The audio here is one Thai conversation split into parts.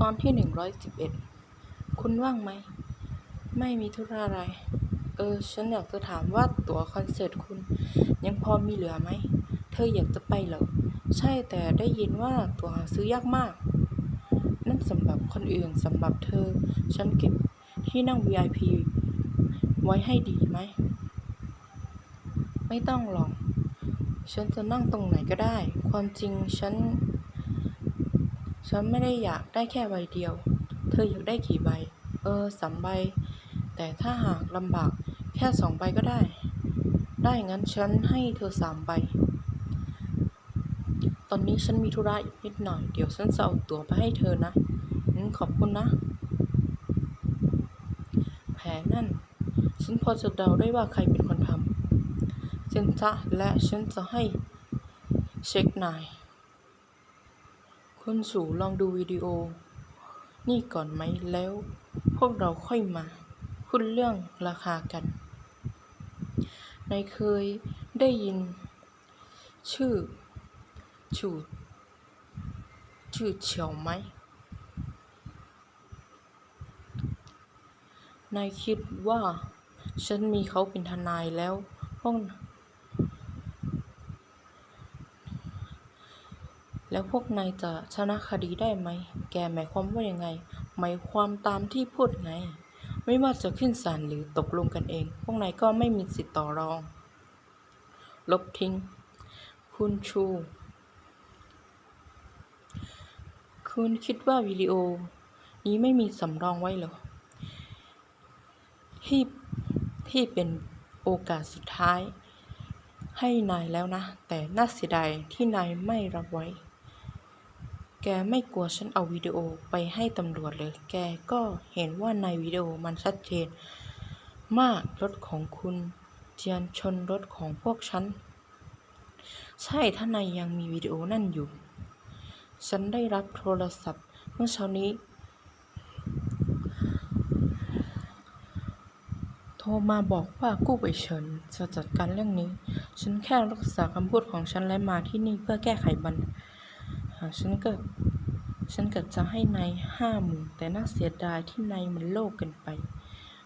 ตอนที่หนึ่งร้อยสิบเอ็ด คุณว่างไหม ไม่มีธุระอะไร เออ ฉันอยากจะถามว่าตั๋วคอนเสิร์ตคุณ ยังพอมีเหลือไหม เธออยากจะไปเหรอ ใช่แต่ได้ยินว่าตั๋วหาซื้อยากมาก นั่นสำหรับคนอื่นสำหรับเธอ ฉันเก็บที่นั่ง VIP ไว้ให้ดีไหม ไม่ต้องหรอก ฉันจะนั่งตรงไหนก็ได้ ความจริงฉัน ฉันไม่ได้อยากได้แค่ใบเดียว เธออยากได้กี่ใบ เออสามใบ แต่ถ้าหากลำบากแค่สองใบก็ได้ ได้งั้นฉันให้เธอสามใบ ตอนนี้ฉันมีธุระนิดหน่อย เดี๋ยวฉันจะเอาตั๋วไปให้เธอนะขอบคุณนะ แผนนั่น ฉันพอจะเดาได้ว่าใครเป็นคนทำเซนซะและฉันจะให้เช็คนาย คุณสู่ลองดูวิดีโอ นี่ก่อนไหมแล้ว พวกเราค่อยมาพูดเรื่องราคากัน นายเคยได้ยิน ชื่อชูชื่อเฉียวไหมนายคิดว่า ฉันมีเขาเป็นทนายแล้วพวก แล้วพวกนายจะชนะคดีได้ไหม แกหมายความว่ายังไง หมายความตามที่พูดไง ไม่ว่าจะขึ้นศาลหรือตกลงกันเอง พวกนายก็ไม่มีสิทธิ์ต่อรอง ลบทิ้ง คุณชู คุณคิดว่าวิดีโอ นี้ไม่มีสำรองไว้หรอ ที่ที่เป็นโอกาสสุดท้ายให้นายแล้วนะ แต่น่าเสียดายที่นายไม่รับไว้ แกไม่กลัวฉันเอาวิดีโอไปให้ตำรวจเลย แกก็เห็นว่าในวิดีโอมันชัดเจน มากรถของคุณเจียนชนรถของพวกฉัน ใช่ถ้านายยังมีวิดีโอนั่นอยู่ ฉันได้รับโทรศัพท์เมื่อเช้านี้ โทรมาบอกว่ากู้ไปเฉินจะจัดการเรื่องนี้ ฉันแค่รักษาคำพูดของฉันและมาที่นี่เพื่อแก้ไขมัน หากฉันก็ฉันก็จะให้นายห้าหมื่นแต่น่าเสียดายที่นายมันโลภเกินไป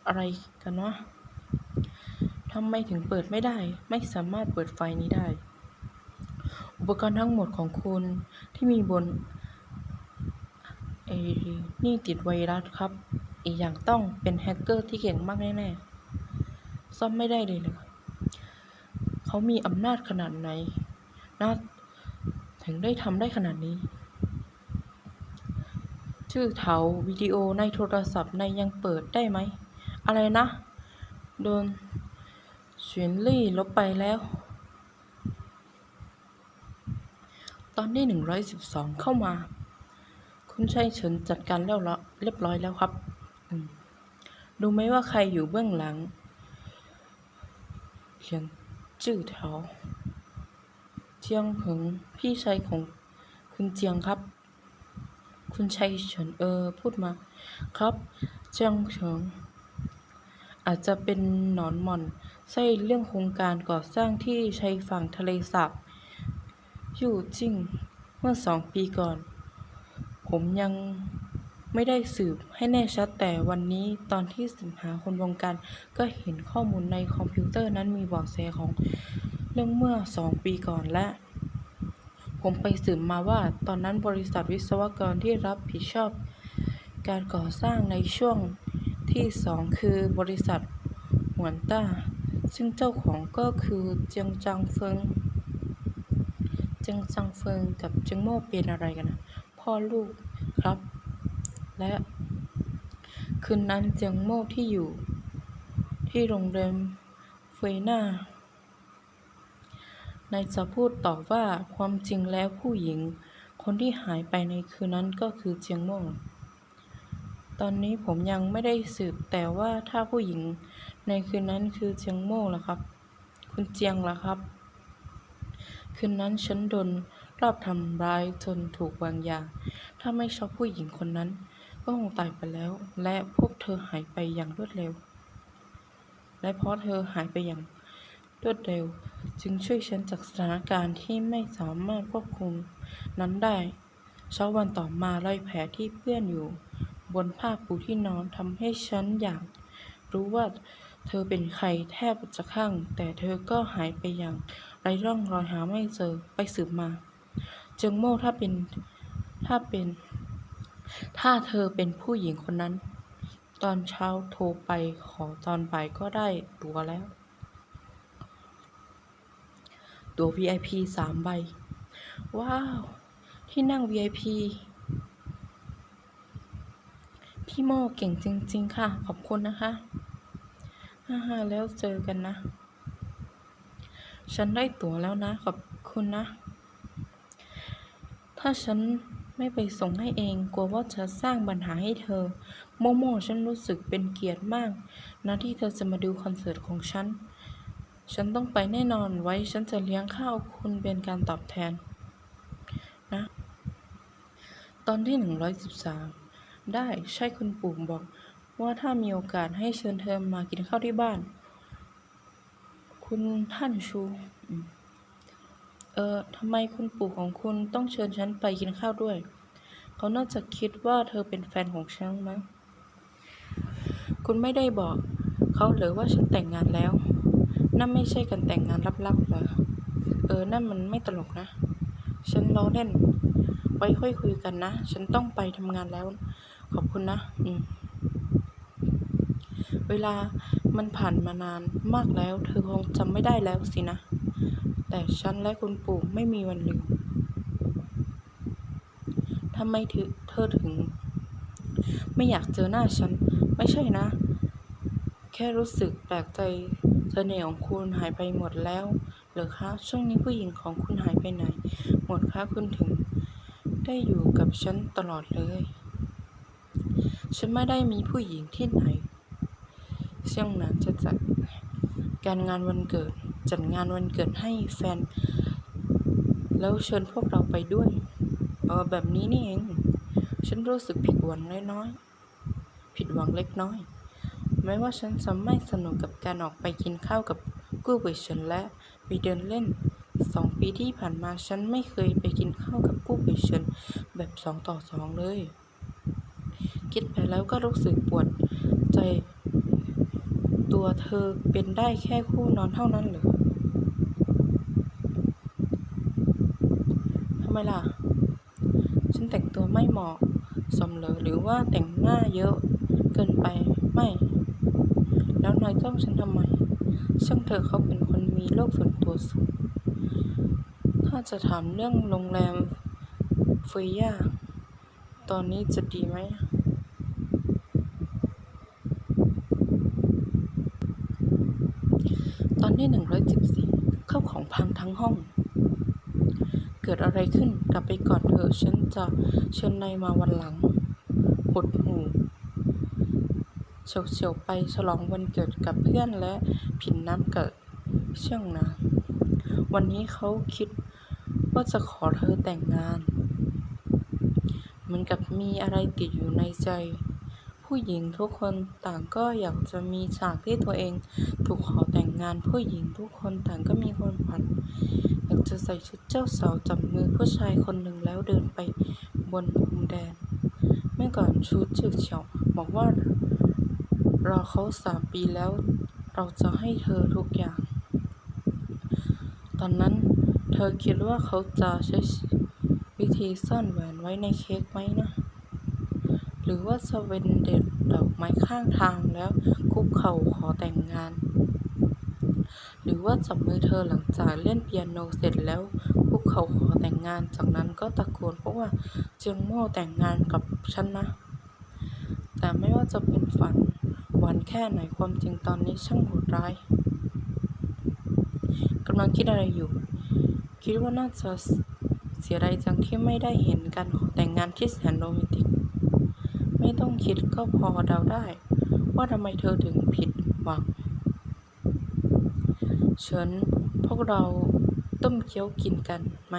อะไรกันวะทำไมถึงเปิดไม่ได้ ไม่สามารถเปิดไฟนี้ได้ อุปกรณ์ทั้งหมดของคุณที่มีบนเอนี่ติดไวรัสครับ อีกอย่างต้องเป็นแฮกเกอร์ที่เก่งมากแน่ๆซ่อมไม่ได้เลยเหรอเขามีอำนาจขนาดไหนนะ ถึงได้ทำได้ขนาดนี้ ชื่อเถาวิดีโอในโทรศัพท์ในยังเปิดได้ไหม อะไรนะ โดนเฉียนลี่ลบไปแล้ว ตอนที่หนึ่งร้อยสิบสองเข้ามา คุณชัยเฉินจัดการแล้วเรียบร้อยแล้วครับดูไหมว่าใครอยู่เบื้องหลังเขียนจื่อเถา เจียงหงพี่ชายของคุณเจียงครับ คุณชัยเฉินเออพูดมาครับ เจียงเฉิง อาจจะเป็นหนอนหม่อนไส้เรื่องโครงการก่อสร้างที่ชายฝั่งทะเลสาบอยู่จิ่งเมื่อสองปีก่อน ผมยังไม่ได้สืบให้แน่ชัดแต่วันนี้ตอนที่สืบหาคนวงการก็เห็นข้อมูลในคอมพิวเตอร์นั้นมีเบาะแสของ เรื่องเมื่อสองปีก่อนและ ผมไปสืบมาว่าตอนนั้นบริษัทวิศวกรที่รับผิดชอบ การก่อสร้างในช่วงที่สองคือบริษัทหวนต้า ซึ่งเจ้าของก็คือเจียงจางเฟิงเจียงจางเฟิงกับเจียงโม่เป็นอะไรกันนะพ่อลูกครับ และคืนนั้นเจียงโม่ที่อยู่ ที่โรงแรมเฟยนา นายจะพูดต่อว่าความจริงแล้วผู้หญิง คนที่หายไปในคืนนั้นก็คือเจียงโม่ตอนนี้ผมยังไม่ได้สืบแต่ว่าถ้าผู้หญิงในคืนนั้นคือเจียงโม่ล่ะครับ คุณเจียงล่ะครับ คืนนั้นฉันโดนรอบทำร้ายจนถูกวางยา ถ้าไม่ชอบผู้หญิงคนนั้น ก็คงตายไปแล้ว และพวกเธอหายไปอย่างรวดเร็ว และเพราะเธอหายไปอย่างรวดเร็ว จึงช่วยฉันจากสถานการณ์ที่ไม่สามารถควบคุมนั้นได้ เช้าวันต่อมารอยแผลที่เปื้อนอยู่ บนผ้าปูที่นอนทำให้ฉันอยาก รู้ว่าเธอเป็นใครแทบจะข้าง แต่เธอก็หายไปอย่างไร้ร่องรอยหาไม่เจอไปสืบมา เจิงโม่ถ้าเป็นถ้าเป็น ถ้าเธอเป็นผู้หญิงคนนั้น ตอนเช้าโทรไปขอตอนบ่ายก็ได้ตัวแล้ว ตั๋ว VIP สามใบ ว้าว ที่นั่ง VIP พี่โมเก่งจริง ๆ ค่ะ ขอบคุณนะคะฮ่าฮแล้วเจอกันนะ ฉันได้ตั๋วแล้วนะ ขอบคุณนะ ถ้าฉันไม่ไปส่งให้เอง กลัวว่าจะสร้างปัญหาให้เธอ โมโม ฉันรู้สึกเป็นเกียรติมาก นะที่เธอจะมาดูคอนเสิร์ตของฉัน ฉันต้องไปแน่นอนไว้ฉันจะเลี้ยงข้าวคุณเป็นการตอบแทน นะ ตอนที่หนึ่งร้อยสิบสามได้ใช่คุณปู่บอกว่าถ้ามีโอกาสให้เชิญเธอมากินข้าวที่บ้าน คุณท่านชู เออทำไมคุณปู่ของคุณต้องเชิญฉันไปกินข้าวด้วย เขาน่าจะคิดว่าเธอเป็นแฟนของฉันมั้งคุณไม่ได้บอก เขาหรือว่าฉันแต่งงานแล้ว นั่นไม่ใช่การแต่งงานลับๆเหรอเออ นั่นมันไม่ตลกนะ ฉันล้อเล่น ไว้ค่อยคุยกันนะ ฉันต้องไปทำงานแล้ว ขอบคุณนะ อืม เวลามันผ่านมานานมากแล้ว เธอคงจำไม่ได้แล้วสินะ แต่ฉันและคุณปู่ไม่มีวันลืมทำไมเธอถึง ไม่อยากเจอหน้าฉัน ไม่ใช่นะ แค่รู้สึกแปลกใจเสน่ห์ของคุณหายไปหมดแล้วหรือคะช่วงนี้ผู้หญิงของคุณหายไปไหน หมดคะคุณถึง ได้อยู่กับฉันตลอดเลย ฉันไม่ได้มีผู้หญิงที่ไหนเช่วงนั้นจะจัดการงานวันเกิด จัดงานวันเกิดให้แฟน แล้วเชิญพวกเราไปด้วยเออแบบนี้นี่เอง ฉันรู้สึกผิดหวังเล็กน้อยผิดหวังเล็กน้อย แม้ว่าฉันจะไม่สนุกกับการออกไปกินข้าวกับกู้เวยเฉินและไปเดินเล่นสองปีที่ผ่านมาฉันไม่เคยไปกินข้าวกับกู้เวยเฉินแบบสองต่อสองเลย คิดไปแล้วก็รู้สึกปวดใจ ตัวเธอเป็นได้แค่คู่นอนเท่านั้นหรือทำไมล่ะ ฉันแต่งตัวไม่เหมาะสมเหรอหรือว่าแต่งหน้าเยอะเกินไปไม่ แล้วนายจ้องฉันทำไม ช่างเธอเขาเป็นคนมีโลกส่วนตัวสูง ถ้าจะถามเรื่องโรงแรมเฟย่า ตอนนี้จะดีไหม ตอนที่หนึ่งร้อยสิบสี่เข้าของพังทั้งห้อง เกิดอะไรขึ้นกลับไปก่อนเถอะฉันจะเชิญนายมาวันหลัง หดหู เฉียวๆไปฉลองวันเกิดกับเพื่อนและผินน้ำเกิดเชื่องนะ วันนี้เขาคิดว่าจะขอเธอแต่งงาน เหมือนกับมีอะไรติดอยู่ในใจ ผู้หญิงทุกคนต่างก็อยากจะมีฉากที่ตัวเองถูกขอแต่งงาน ผู้หญิงทุกคนต่างก็มีความฝันอยากจะใส่ชุดเจ้าสาวจับมือผู้ชายคนหนึ่งแล้วเดินไปบนพรมแดน เมื่อก่อนชูจือเฉียวบอกว่า รอเขาสามปีแล้ว เราจะให้เธอทุกอย่าง ตอนนั้นเธอคิดว่าเขาจะใช้วิธีซ่อนแหวนไว้ในเค้กไหมนะ หรือว่าจะเป็นเด็ดดอกไม้ข้างทางแล้วคุกเข่าขอแต่งงาน หรือว่าจับมือเธอหลังจากเล่นเปียโนเสร็จแล้วคุกเข่าขอแต่งงาน จากนั้นก็ตะโกนเพราะว่าเจียงโม่แต่งงานกับฉันนะ แต่ไม่ว่าจะเป็นฝัน หวานแค่ไหนความจริงตอนนี้ช่างโหดร้ายกำลังคิดอะไรอยู่ คิดว่าน่าจะเสียดายจังที่ไม่ได้เห็นการขอแต่งงานที่แสนโรแมนติก ไม่ต้องคิดก็พอเดาได้ ว่าทำไมเธอถึงผิดหวังเชิญพวกเราต้มเคี้ยวกินกันไหม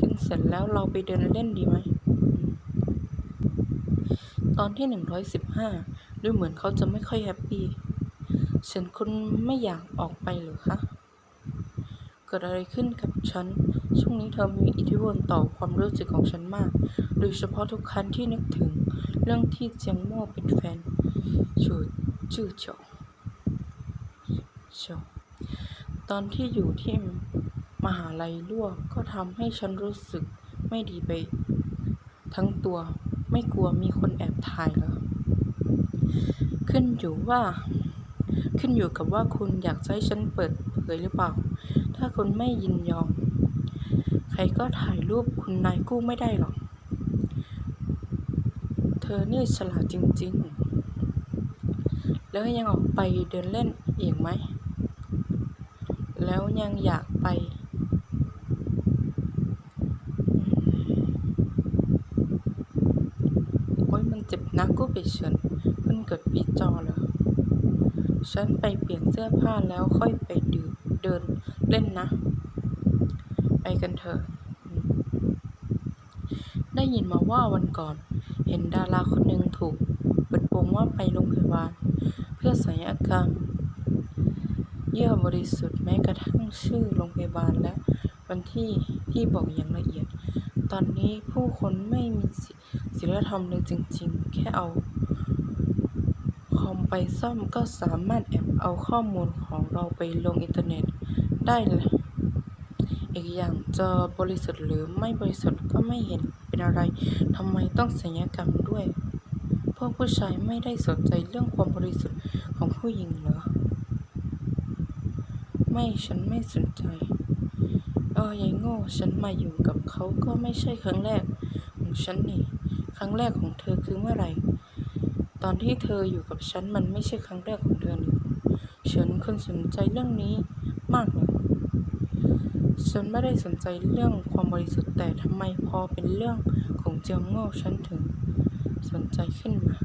กินเสร็จแล้วเราไปเดินเล่นดีไหม ตอนที่หนึ่งร้อยสิบห้าดูเหมือนเขาจะไม่ค่อยแฮปปี้เชิญคุณไม่อยากออกไปหรือคะ เกิดอะไรขึ้นกับฉัน ช่วงนี้เธอมีอิทธิพลต่อความรู้สึกของฉันมาก โดยเฉพาะทุกครั้งที่นึกถึงเรื่องที่เจียงโม่เป็นแฟนจูจื้อเฉียวเฉียวตอนที่อยู่ที่มหาลัยลั่วก็ทำให้ฉันรู้สึกไม่ดีไปทั้งตัว ไม่กลัวมีคนแอบถ่ายเหรอ ขึ้นอยู่ว่า ขึ้นอยู่กับว่าคุณอยากให้ฉันเปิดเผยหรือเปล่า ถ้าคุณไม่ยินยอม ใครก็ถ่ายรูปคุณนายกู้ไม่ได้หรอก เธอนี่ฉลาดจริง ๆ แล้วยังออกไปเดินเล่นอีกไหม แล้วยังอยากไป โอ๊ยมั นเจ็บนะกู้ไปเฉินเพิ่งเกิดปีจอเหรอ ฉันไปเปลี่ยนเสื้อผ้าแล้วค่อยไปดื่มเดินเล่นนะ ไปกันเถอะ ได้ยินมาว่าวันก่อน เห็นดาราคนหนึ่งถูกเปิดโปงว่าไปโรงพยาบาล เพื่อศัลยกรรม เยื่อบริสุทธิ์แม้กระทั่งชื่อโรงพยาบาลและวันที่ที่บอกอย่างละเอียด ตอนนี้ผู้คนไม่มีศิศีลธรรมเลยจริงๆ แค่เอาคอมไปซ่อมก็สามารถแอบเอาข้อมูลของเราไปลงอินเทอร์เน็ตได้ลยอีกอย่างจะบริสุทธิ์หรือไม่บริสุทธิ์ก็ไม่เห็นเป็นอะไรทำไมต้องศัลยกรรมด้วย พวกผู้ชายไม่ได้สนใจเรื่องความบริสุทธิ์ของผู้หญิงเหรอ ไม่ฉันไม่สนใจ ออยายโง่ ฉันมาอยู่กับเขาก็ไม่ใช่ครั้งแรกของฉันนี่ ครั้งแรกของเธอคือเมื่อไหร่ ตอนที่เธออยู่กับฉันมันไม่ใช่ครั้งแรกของเธอนี่ฉันคนสนใจเรื่องนี้มากเลยฉันไม่ได้สนใจเรื่องความบริสุทธิ์แต่ทำไมพอเป็นเรื่องของเจียงโง่ฉันถึงสนใจขึ้นมา